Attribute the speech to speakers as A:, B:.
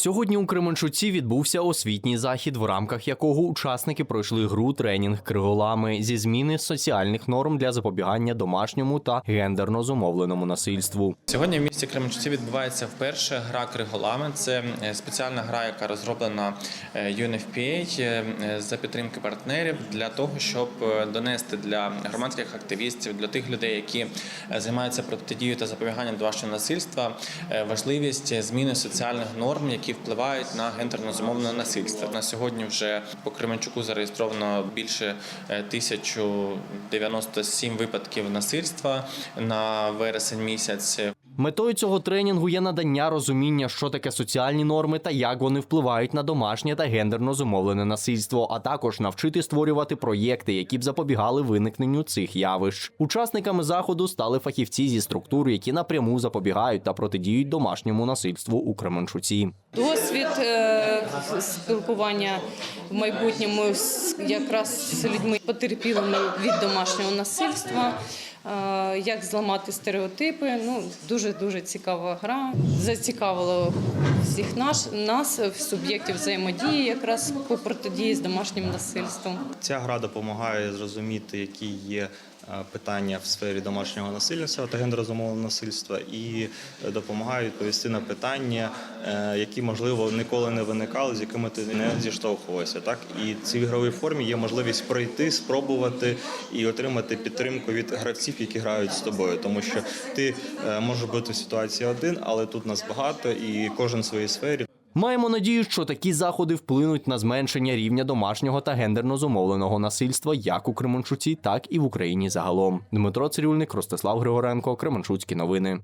A: Сьогодні у Кременчуці відбувся освітній захід, в рамках якого учасники пройшли гру тренінг криголами зі зміни соціальних норм для запобігання домашньому та гендерно зумовленому насильству.
B: Сьогодні в місті Кременчуці відбувається вперше гра Криголами. Це е, спеціальна гра, яка розроблена е, UNFPA е, за підтримки партнерів для того, щоб донести для громадських активістів, для тих людей, які займаються протидією та запобіганням домашнього насильства, важливість зміни соціальних норм, які впливають на гендерно зумовлене насильство. На сьогодні вже по Кременчуку зареєстровано більше е, 1097 випадків насильства на вересень місяць.
A: Метою цього тренінгу є надання розуміння, що таке соціальні норми та як вони впливають на домашнє та гендерно зумовлене насильство, а також навчити створювати проєкти, які б запобігали виникненню цих явищ. Учасниками заходу стали фахівці зі структур, які напряму запобігають та протидіють домашньому насильству у Кременчуці.
C: Досвід е, спілкування в майбутньому якраз з людьми потерпілими від домашнього насильства. Е, Як зламати стереотипи? Ну дуже дуже цікава гра. Зацікавило всіх наш нас суб'єктів взаємодії, якраз по протидії з домашнім насильством.
D: Ця гра допомагає зрозуміти, які є питання в сфері домашнього насильства та гендерозумовленого насильства, і е, допомагає відповісти на питання, е, які можливо ніколи не виникали, з якими ти не зіштовхувався. Так і в цій ігровій формі є можливість пройти, спробувати і отримати підтримку від гравців, які грають з тобою, тому що ти е, можеш бути в ситуації один, але тут нас багато, і кожен в своїй сфері.
A: Маємо надію, що такі заходи вплинуть на зменшення рівня домашнього та гендерно зумовленого насильства як у Кременчуці, так і в Україні загалом. Дмитро Цирюльник, Ростислав Григоренко, Кременчуцькі новини.